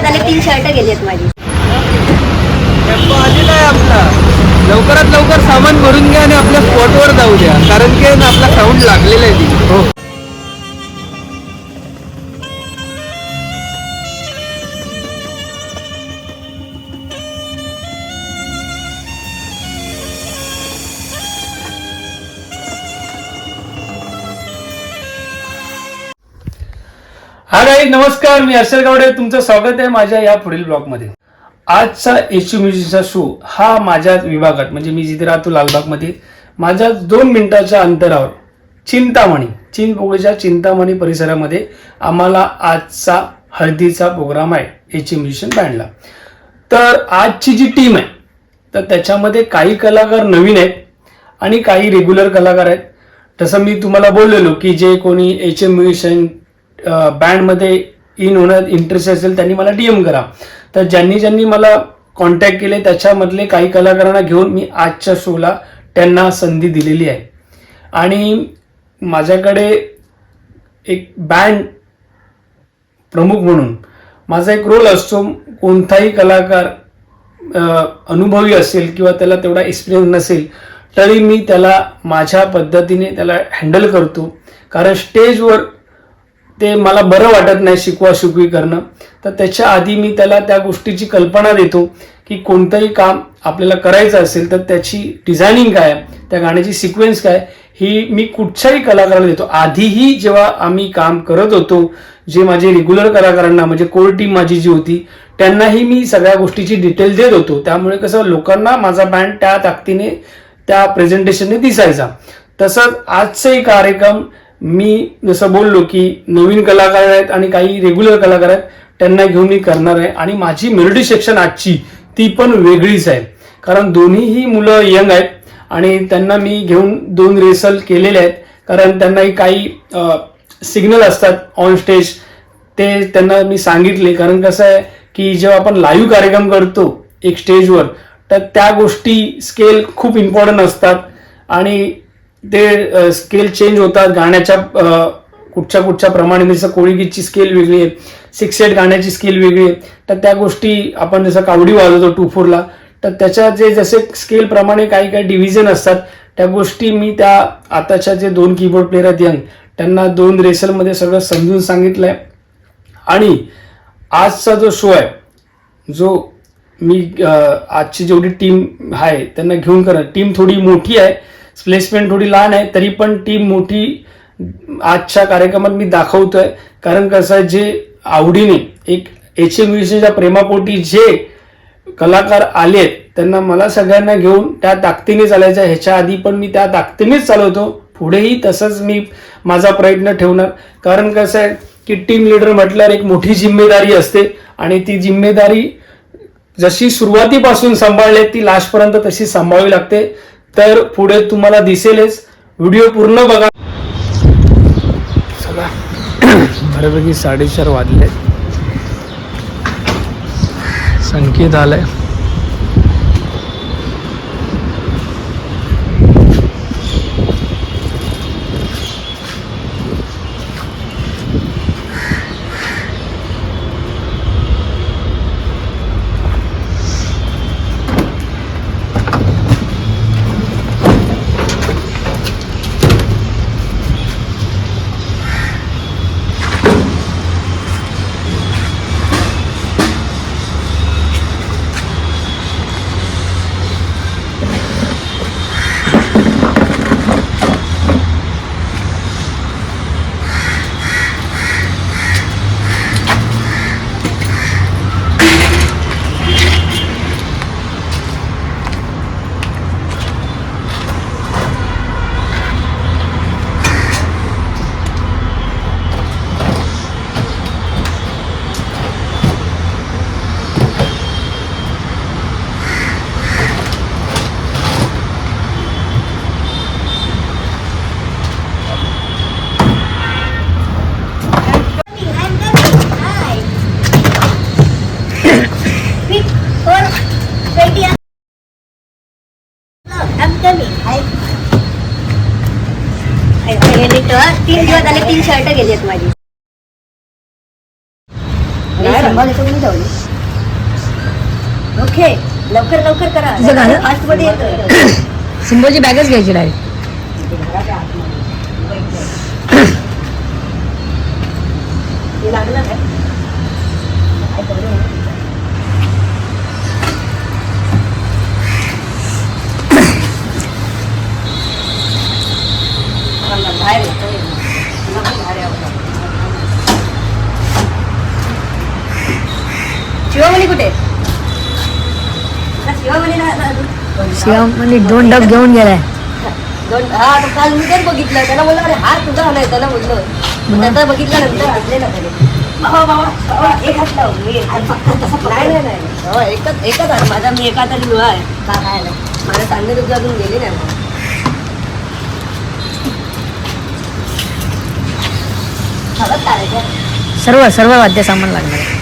दिवस झाले तीन शर्ट गेली माझी. टेम्पो आलेला आहे आपला. लवकरात लवकर सामान भरून घ्या आणि आपल्या स्पॉटवर जाऊ द्या. कारण की ना आपला साऊंड लागलेला आहे तिथे. हो. हा गाई नमस्कार मी हर्षल गावडे. तुमचं स्वागत आहे माझ्या या पुढील ब्लॉगमध्ये आजचा एच म्युझिकचा शो हा माझ्या विभागात म्हणजे मी जिथे राहतो लालबागमध्ये माझ्या दोन मिनिटाच्या अंतरावर चिंतामणी चिंचपोळीच्या चिंतामणी परिसरामध्ये आम्हाला आजचा हळदीचा प्रोग्राम आहे एच म्युझिशियन बँडला तर आजची जी टीम आहे तर त्याच्यामध्ये काही कलाकार नवीन आहेत आणि काही रेग्युलर कलाकार आहेत. तसं मी तुम्हाला बोललेलो की जे कोणी एच एम म्युझिशियन बँडमध्ये इन होण्यात इंटरेस्ट असेल त्यांनी मला डी एम करा. तर ज्यांनी ज्यांनी मला कॉन्टॅक्ट केले त्याच्यामधले काही कलाकारांना घेऊन मी आजच्या शोला त्यांना संधी दिलेली आहे. आणि माझ्याकडे एक बँड प्रमुख म्हणून माझा एक रोल असतो कोणताही कलाकार अनुभवी असेल किंवा त्याला तेवढा एक्सपिरियन्स नसेल तरी मी त्याला माझ्या पद्धतीने त्याला हँडल करतो. कारण स्टेजवर ते मला बरं वाटत नाही शिकवा शिकवी करणं. तर त्याच्या आधी मी त्याला त्या गोष्टीची कल्पना देतो की कोणतंही काम आपल्याला करायचं असेल तर त्याची डिझायनिंग काय त्या गाण्याची सिक्वेन्स काय ही मी कुठच्याही कलाकाराला देतो. आधीही जेव्हा आम्ही काम करत होतो जे माझे रेग्युलर कलाकारांना म्हणजे कोर टीम माझी जी होती त्यांनाही मी सगळ्या गोष्टीची डिटेल देत होतो. त्यामुळे कसं लोकांना माझा बँड त्या ताकदीने त्या प्रेझेंटेशनने दिसायचा. तसंच आजचाही कार्यक्रम मी जसं बोललो की नवीन कलाकार आहेत आणि काही रेग्युलर कलाकार आहेत त्यांना घेऊन मी करणार आहे. आणि माझी मेलोडी सेक्शन आजची ती पण वेगळीच आहे. कारण दोन्हीही मुलं यंग आहेत आणि त्यांना मी घेऊन दोन रिहर्सल केलेले आहेत. कारण त्यांनाही काही सिग्नल असतात ऑन स्टेज ते त्यांना मी सांगितले. कारण कसं आहे की जेव्हा आपण लाईव्ह कार्यक्रम करतो एक स्टेजवर तर त्या गोष्टी स्केल खूप इम्पॉर्टंट असतात. आणि ते स्केल चेंज होतात. गाण्याच्या कुठच्या कुठच्या प्रमाणे जसं कोळीगीतची स्केल वेगळी आहे. सिक्स एट गाण्याची स्केल वेगळी आहे. तर त्या गोष्टी आपण जसं कावडी वाजवतो टू फोरला तर त्याच्या जे जसे स्केल प्रमाणे काही काही डिव्हिजन असतात त्या गोष्टी मी त्या आताच्या जे दोन कीबोर्ड प्लेयर आहेत यंग त्यांना दोन रेसलमध्ये सगळं समजून सांगितलंय. आणि आजचा जो शो आहे जो मी आजची जेवढी टीम आहे त्यांना घेऊन करत टीम थोडी मोठी आहे प्लेसमेंट थोडी लहान आहे तरी पण टीम मोठी आजच्या कार्यक्रमात मी दाखवतोय. कारण कसं आहे जे आवडीने एक एच एम च्या प्रेमापोटी जे कलाकार आलेत त्यांना मला सगळ्यांना घेऊन त्या ताकदीने चालायचं आहे. ह्याच्या आधी पण मी त्या ताकदीनेच चालवतो. पुढेही तसंच मी माझा प्रयत्न ठेवणार. कारण कसं आहे की टीम लीडर म्हटल्यावर एक मोठी जिम्मेदारी असते आणि ती जिम्मेदारी जशी सुरुवातीपासून सांभाळली ती लास्टपर्यंत तशी सांभाळावी लागते. तर पुढे तुम्हाला दिसेलच. व्हिडिओ पूर्ण बघा. चला. बऱ्यापैकी साडेचार वाजले. संकेत आलाय. झाले तीन शर्ट गेली आहेत माझी. ओके लवकर लवकर करा? फास्टमध्ये येतं बॅगच घ्यायची डायरेक्ट लागलं काय? बाहेर येतं. तुला पण बाहेर यावं लागतं. शिवामणी कुठे? शिवामणी दोन डब घेऊन गेलाय. दोन हा तो काल मी तेच बघितलं. त्याला बोललो अरे हात तुझा आलाय. त्याला बोललो. मग त्याचा बघितल्यानंतर हसलेला त्याने. बाबा बाबा बाबा एक हात लाव. मी एक हात फक्त तसं नाही नाही नाही. बाबा एकच एकच आहे माझा मी एका तरी आहे. का काय नाही. तुझं अजून गेली नाही मग खरंच सर्व सर्व वाद्य सामान लागणार. आहे.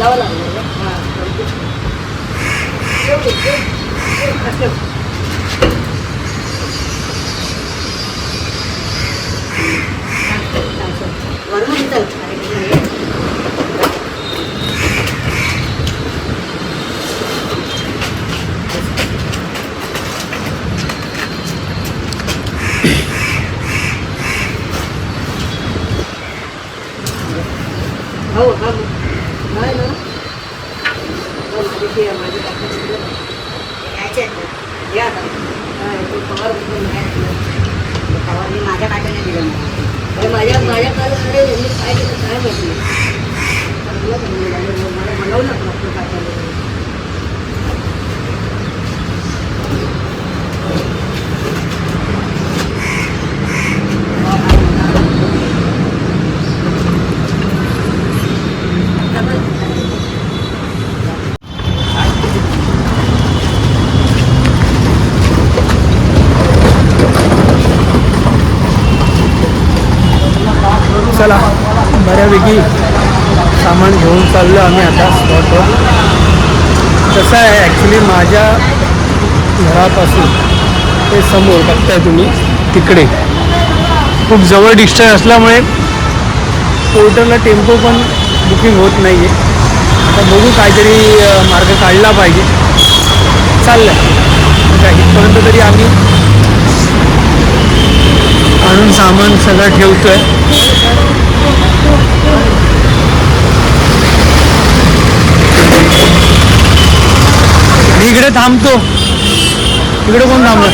लावा लागलं ना. हा, चालतंय. ठेव ते, ठेव. ठेव, हा, ठेव. हा, चल, चल. वरून चल. अरे, इकडे न्यायचं. तो पगार मी माझ्या काकाने दिला मला. अरे माझ्या माझ्या काल अरे यांनी काय केलं काय माहिती चांगलं बनवलं. आणि मला बनवलं पण चला बऱ्यापैकी सामान घेऊन चाललो आम्ही आता स्पॉटवर कसं आहे ॲक्च्युली माझ्या घरापासून ते समोर बघताय तुम्ही तिकडे. खूप जवळ डिस्टन्स असल्यामुळे पोर्टरला टेम्पो पण बुकिंग होत नाही आहे आता बघू काहीतरी मार्ग काढला पाहिजे. चाललं आहे इथपर्यंत तरी आम्ही आणून सामान सगळं ठेवतो आहे मी इकडे थांबतो. इकडे कोण थांबलं?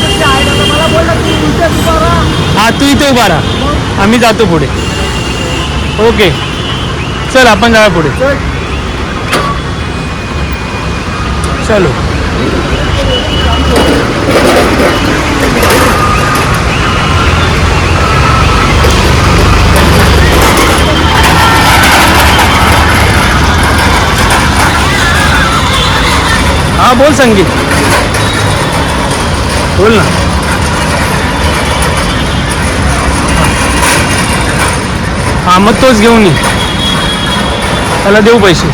हा तू इथे उभा राहा. आम्ही जातो पुढे. ओके. चल आपण जाऊया पुढे. चलो. बोल संगीत. बोल ना. हा मग तोच घेऊन ये. त्याला देऊ पैसे.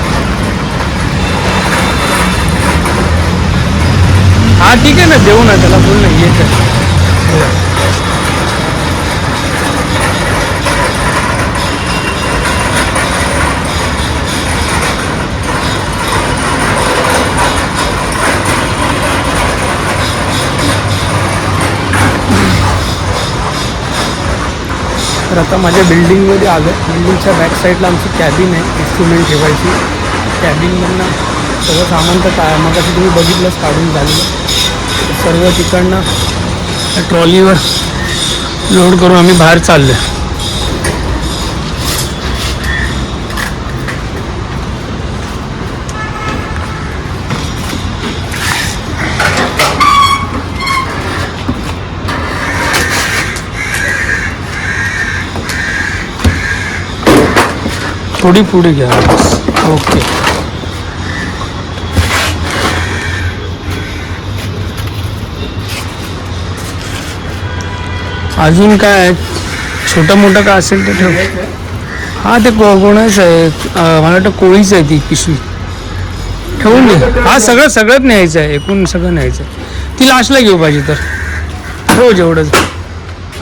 हा ठीक आहे ना देऊ ना त्याला बोल ना येत तर आता माझ्या बिल्डिंगमध्ये आलं बिल्डिंगच्या बॅक साईडला आमची कॅबिन आहे इन्स्ट्रुमेंट ठेवायची. कॅबिनमधनं सगळं सामान तर काय मग असं तुम्ही बघितलंच काढून झालेलं. सर्व तिकडनं ट्रॉलीवर लोड करून आम्ही बाहेर चाललो थोडी पुढे घ्या. ओके. अजून काय आहे? छोटं मोठं काय असेल ते ठेव. हा ते को कोणाच आहे? मला वाटतं कोळीच आहे ती पिशवी. ठेवून दे. हा सगळं सगळंच न्यायचं आहे. एकूण सगळं न्यायचं आहे. ती लास्टला घेऊ पाहिजे तर. ठेव जेवढंच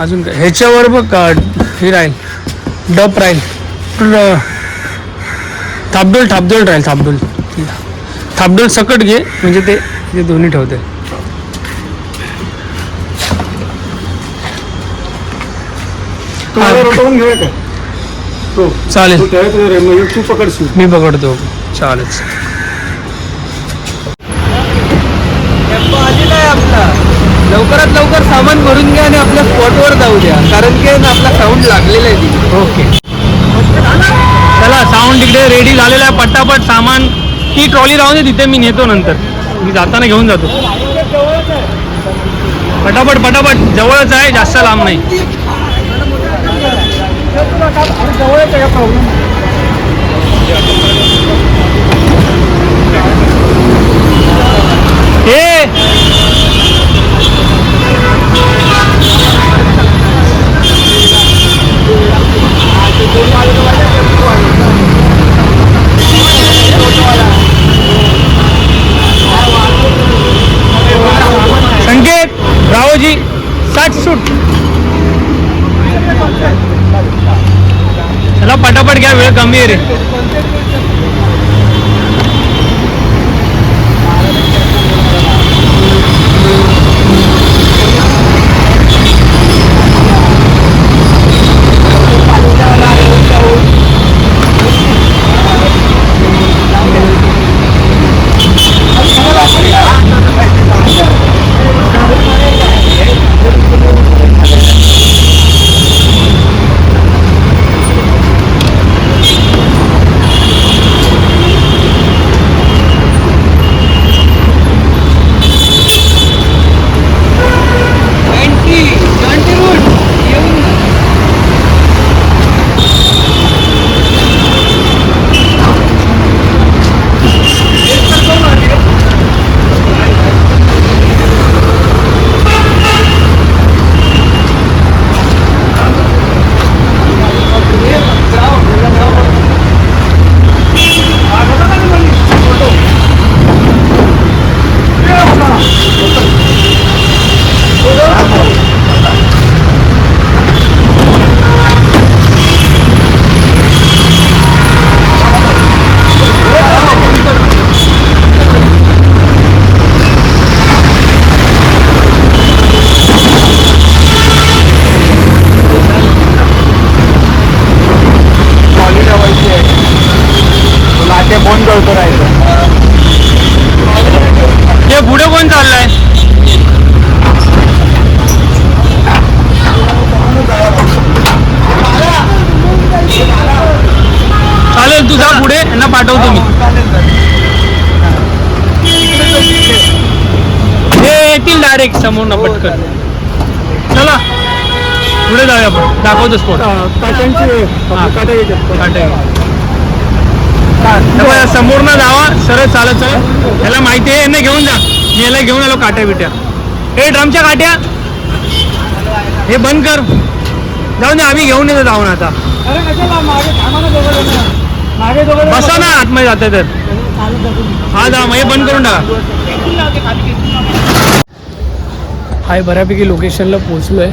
अजून काय? ह्याच्यावर बघ हे राहील. डप राहील. थापडोल थापडोल राहील थापडोल थापडोल सकट घे म्हणजे ते ते दोन्ही ठेवते. तो चालेल. तो त्या तो पकडशील. मी पकडतो. चालेल. लवकरात लवकर सामान भरून घ्या आणि आपल्या स्पॉटवर जाऊ द्या. कारण की ना आपला साऊंड लागलेला आहे तिथे. ओके. चला तिकडे रेडी झालेला आहे पटापट सामान. ती ट्रॉली राहून दे तिथे मी नेतो नंतर. मी जाताना घेऊन जातो. पटापट पटापट. जवळच आहे जास्त लांब नाही. हे संकेत रावजी साठ सूट चला पटापट घ्या वेळ कमी आहे रे. करतो राहायचं हे पुढे कोण चाललंय? चालेल तू जा पुढे यांना पाठवतो मी. हे येतील डायरेक्ट समोर ना पटकन. चला पुढे जाऊया आपण. दाखवतो स्पॉट काट्यांची. काट्या येतात. त्यामुळे समोर ना जावा सरळ चालत चालत याला माहिती आहे. यांना घेऊन जा. मी याला घेऊन आलो काट्या बिट्या. हे ड्रमच्या काट्या! हे बंद कर. जाऊन दे आम्ही घेऊन येतो जाऊन आता. ना बसा ना आतमध्ये जाते तर. हा जा मग हे बंद करून टाका. हाय बऱ्यापैकी लोकेशनला पोहोचलोय.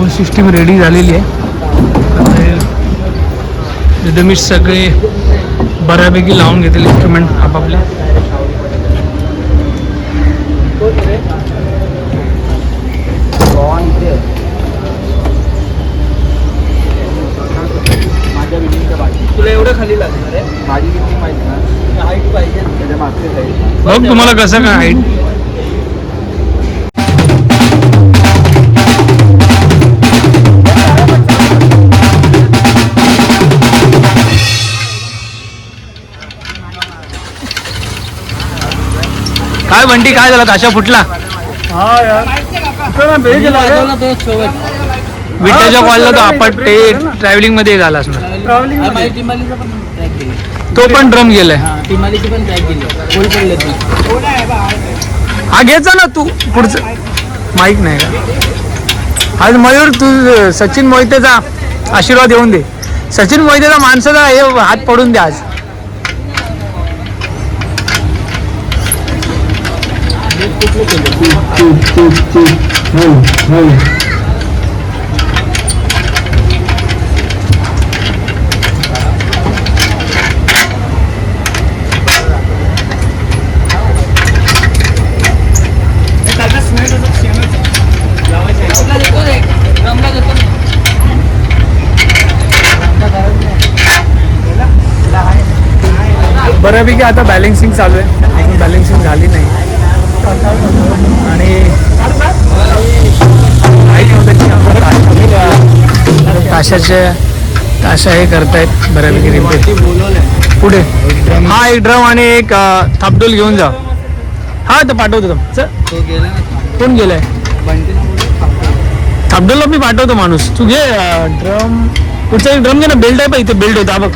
साऊंड सिस्टीम रेडी झालेली आहे. मी सगळे बऱ्यापैकी लावून घेतील इन्स्ट्रुमेंट आपापले तुला एवढं खाली लागणार आहे? माझी किती माहिती ना हाईट पाहिजे बघ तुम्हाला कसं काय हाईट काय बंटी काय झालं? ताशा फुटला? हा विट्याच्या कॉलला तो आपण ते ट्रॅव्हलिंगमध्ये झाला असणार. तो पण ड्रम गेलाय. हा टिमालीची घ्यायचा ना तू पुढचं. माहीत नाही का? आज मयूर तू सचिन मोहितेचा आशीर्वाद येऊन दे. सचिन मोहितेचा माणसाचा हे हात पडून दे आज. बऱ्यापैकी आता बॅलेन्सिंग चालू आहे. बॅलेन्सिंग झाली नाही. आणि ताशाचे ताशा हे करतायत बऱ्यापैकी रिपेअर पुढे. हा एक ड्रम आणि एक थापडोल घेऊन जा. हा तर पाठवतो चल. कोण गेलाय? थापडोलला मी पाठवतो माणूस. तू घे ड्रम. पुढचा एक ड्रम घे ना. बेल्ट आहे बघ इथे बेल्ट होता हा बघ.